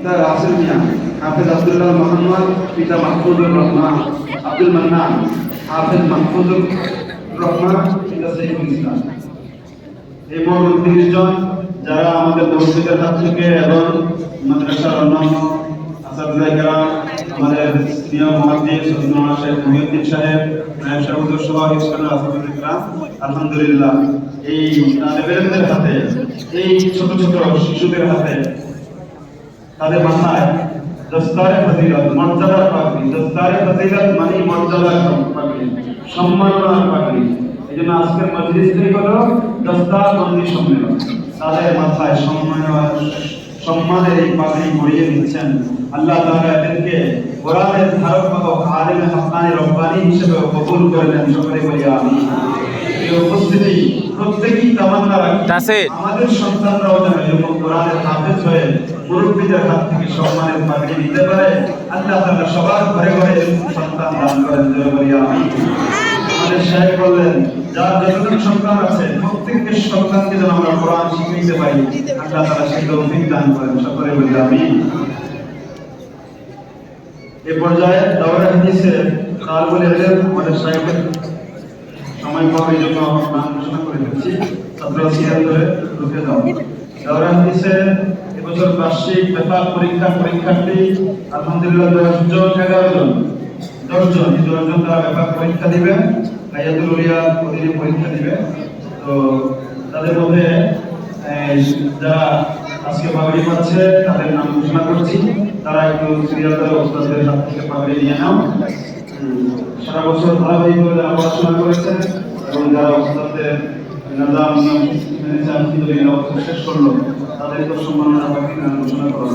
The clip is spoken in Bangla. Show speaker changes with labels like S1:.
S1: পিতা রাসেল মিয়া, হাফেজ আব্দুল্লাহ মোহাম্মদ পিতা মাহফুজুর রহমান, আব্দুল মান্নান, হাফেজ মাহফুজুর রহমান, পিতা সৈফুল ইসলাম। এই উনত্রিশ জন যারা আমাদের মসজিদের হাত থেকে এবং মাদ্রাসার অন্যান্য আসাদুল্লাহ আমাদের প্রিয় মহাদিস সুলতানা শেখ মহিউদ্দিন সাহেব নায়ব সাহেব হুজুর সহ ইসলামের আসাদুল্লাহ আলহামদুলিল্লাহ, এই তালেবেলদের হাতে, এই ছোট ছোট শিশুদের হাতে তাদের মাথায় দস্তারে ফজিলত মর্যাদার পাগড়ি, দস্তারে ফজিলত মানে মর্যাদার পাগড়ি সম্মাননার পাগড়ি। এই জন্য আজকের মজলিসটি হলো দস্তার বন্দি সম্মেলন। তাদের মাথায় সম্মান সম্মানের এই পাগড়ি পরিয়ে দিচ্ছেন আল্লাহ তাআলা এদেরকে কোরআনের ধারক বাহক আলেম হাক্কানি রব্বানি হিসেবে কবুল করলেন সকলে বলি আমিন। এই উপস্থিতি প্রত্যেকেই তামান্না রাখি। আমাদের সন্তানরাও যেন এরকম কোরআনের হাফেজ হয়ে মুরব্বীদের হাত থেকে সম্মানের পাগড়ি নিতে পারে। আল্লাহ তাআলা সবার ঘরে ঘরে সন্তান দান করেন জয় আমিন। আমাদের সাহেব বললেন যার যতজন সন্তান আছে প্রত্যেকের সন্তানকে যেন আমরা কোরআন শিখাইতে পারি আল্লাহ তাআলা সেই তৌফিক দান করেন। সকলে বলি আমিন। এ পর্যায়ে দাওরা হাদিসে তার বলে আমাদের সাহেবের নাম ঘোষণা করে দিচ্ছি ছাত্র সিরিয়াল ধরে ঢুকে যাও দাওরা এবছর বার্ষিক পেপার পরীক্ষা, পরীক্ষার্থী, আলহামদুলিল্লাহ দশ তারা পেপার পরীক্ষা দিবে হাইয়াতুল পরীক্ষা দিবে। তো তাদের মধ্যে যারা আজকে পাগড়ি পাচ্ছে, তাদের নাম ঘোষণা করছি। তারা একটু সিরিয়াল ধরে ওস্তাদের পাগড়ি নিয়ে নাও। সারা বছর ধারাবাহিকভাবে যারা পড়াশোনা করেছেন এবং যারা অবস্থাতে নাজাম নিয়ম মেনে আলহামদুলিল্লাহ বছর শেষ করল তাদেরকে সম্মাননা আলোচনা করা